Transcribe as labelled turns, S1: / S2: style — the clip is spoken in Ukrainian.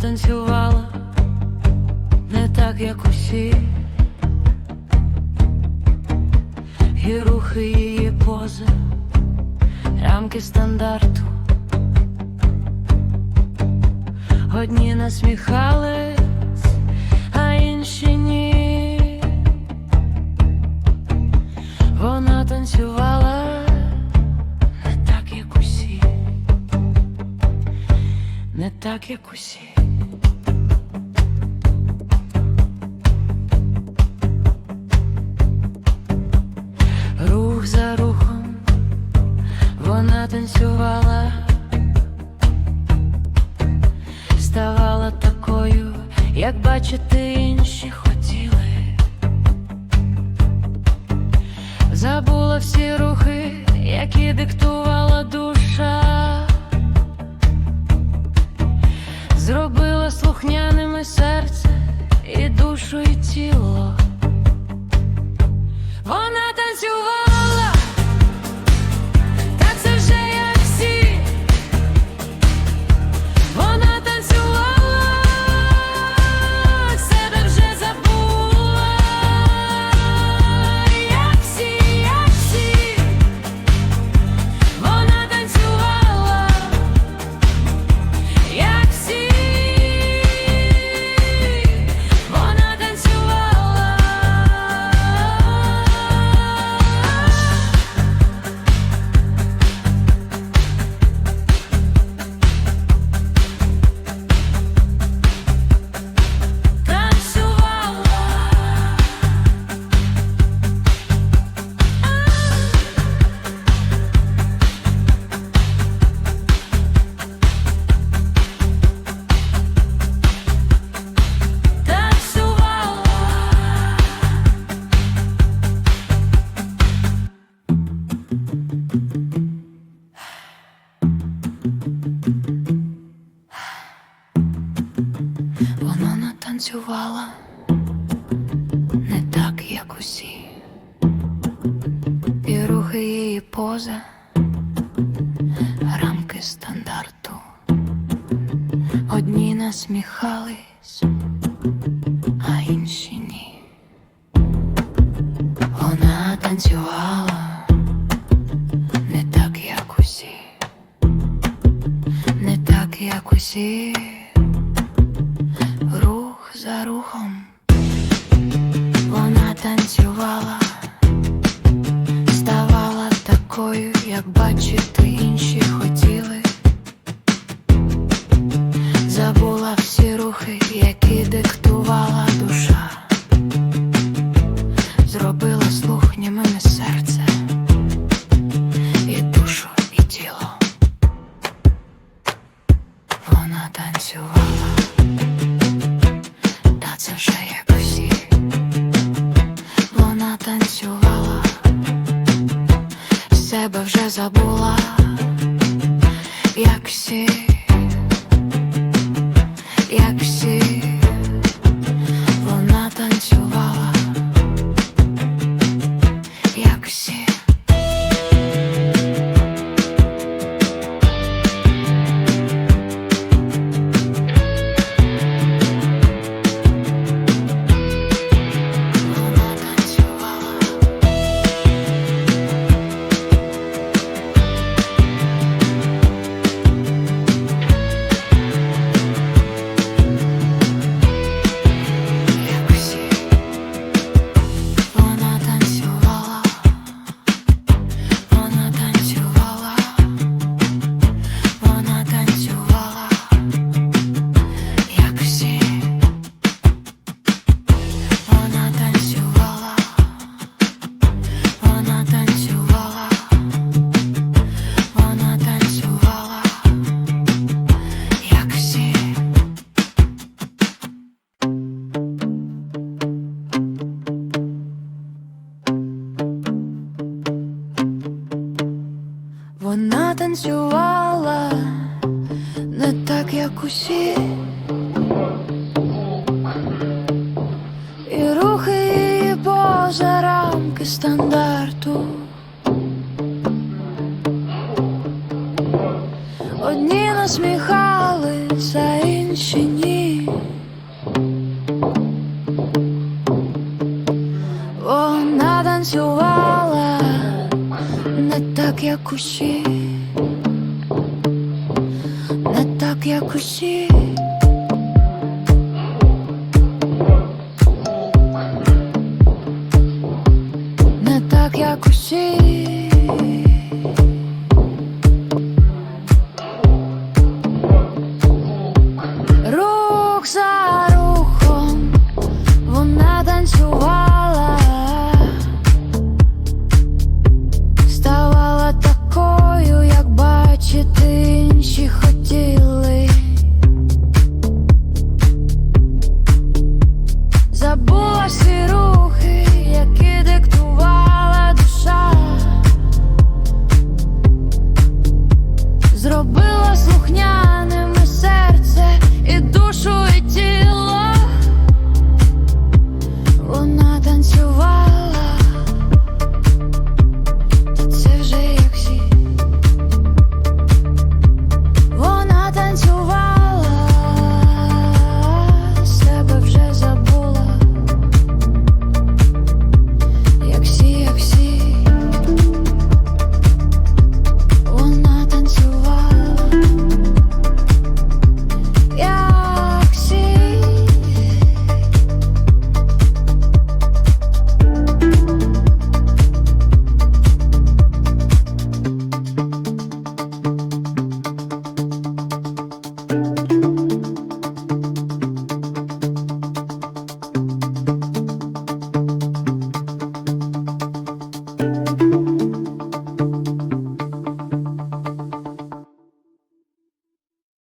S1: танцювала не так, як усі, і рухи її пози, рамки стандарту. Одні насміхались, а інші ні. Вона танцювала не так, як усі, не так, як усі. Рух за рухом вона танцювала, ставала такою, як бачити інші хотіли. Забула всі рухи, які диктувала душа, зробила слухняними танцювала. Не так, як усі, і рухи її поза, рамки стандарту. Одні насміхались, а інші ні. Вона танцювала не так, як усі, не так, як усі Вона танцювала, себе вже забула, як всі, як всі, вона танцювала, як всі. танцювала не так, як усі. І рухи її поза рамки стандарту. Одні насміхались, а інші ні. Вона танцювала не так, як усі. так як усі.